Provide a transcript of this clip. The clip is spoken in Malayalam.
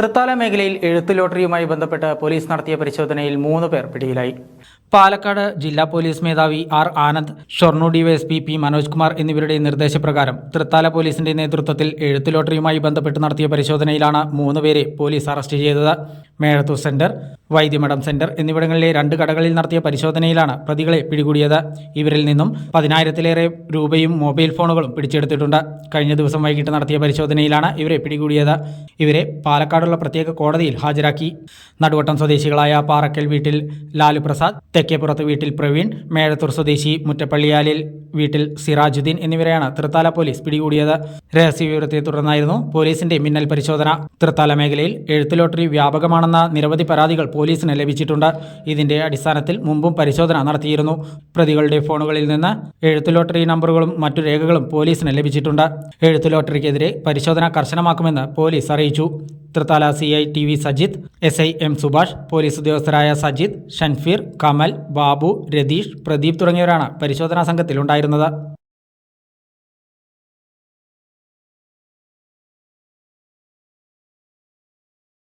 തൃത്താല മേഖലയിൽ എഴുത്ത് ലോട്ടറിയുമായി ബന്ധപ്പെട്ട് പോലീസ് നടത്തിയ പരിശോധനയിൽ മൂന്ന് പേർ പിടിയിലായി. പാലക്കാട് ജില്ലാ പോലീസ് മേധാവി R Anand Shoranur DYSP P Manoj Kumar എന്നിവരുടെ നിർദ്ദേശപ്രകാരം തൃത്താല പോലീസിന്റെ നേതൃത്വത്തിൽ എഴുത്ത് ലോട്ടറിയുമായി ബന്ധപ്പെട്ട് നടത്തിയ പരിശോധനയിലാണ് മൂന്ന് പേരെ പോലീസ് അറസ്റ്റ് ചെയ്തത്. മേഴത്തൂർ സെന്റർ വൈദ്യമഠം സെന്റർ എന്നിവിടങ്ങളിലെ രണ്ട് കടകളിൽ നടത്തിയ പരിശോധനയിലാണ് പ്രതികളെ പിടികൂടിയത്. ഇവരിൽ നിന്നും പതിനായിരത്തിലേറെ രൂപയും മൊബൈൽ ഫോണുകളും പിടിച്ചെടുത്തിട്ടുണ്ട്. കഴിഞ്ഞ ദിവസം വൈകിട്ട് നടത്തിയ പരിശോധനയിലാണ് ഇവരെ പിടികൂടിയത്. ഇവരെ പാലക്കാടുള്ള പ്രത്യേക കോടതിയിൽ ഹാജരാക്കി. നടുവട്ടം സ്വദേശികളായ പാറക്കൽ വീട്ടിൽ ലാലു പ്രസാദ് തെക്കേപ്പുറത്ത് വീട്ടിൽ പ്രവീൺ മേഴത്തൂർ സ്വദേശി മുറ്റപ്പള്ളിയാലിൽ വീട്ടിൽ സിറാജുദ്ദീൻ എന്നിവരെയാണ് തൃത്താല പോലീസ് പിടികൂടിയത്. രഹസ്യ രഹസ്യവിവരത്തെ തുടർന്നായിരുന്നു പോലീസിന്റെ മിന്നൽ പരിശോധന. തൃത്താല മേഖലയിൽ എഴുത്ത് ലോട്ടറി വ്യാപകമാണെന്ന നിരവധി പരാതികൾ പോലീസിന് ലഭിച്ചിട്ടുണ്ട്. ഇതിന്റെ അടിസ്ഥാനത്തിൽ മുമ്പും പരിശോധന നടത്തിയിരുന്നു. പ്രതികളുടെ ഫോണുകളിൽ നിന്ന് എഴുത്ത് ലോട്ടറി നമ്പറുകളും മറ്റു രേഖകളും പോലീസിന് ലഭിച്ചിട്ടുണ്ട്. എഴുത്ത് ലോട്ടറിക്കെതിരെ പരിശോധന കർശനമാക്കുമെന്ന് പോലീസ് അറിയിച്ചു. Thrithala C I T V Sajith S I M Subhash police ഉദ്യോഗസ്ഥരായ Sajith Shanfeer Kamal Babu Ratheesh Pradeep തുടങ്ങിയവരാണ് പരിശോധനാ സംഘത്തിലുണ്ടായിരുന്നത്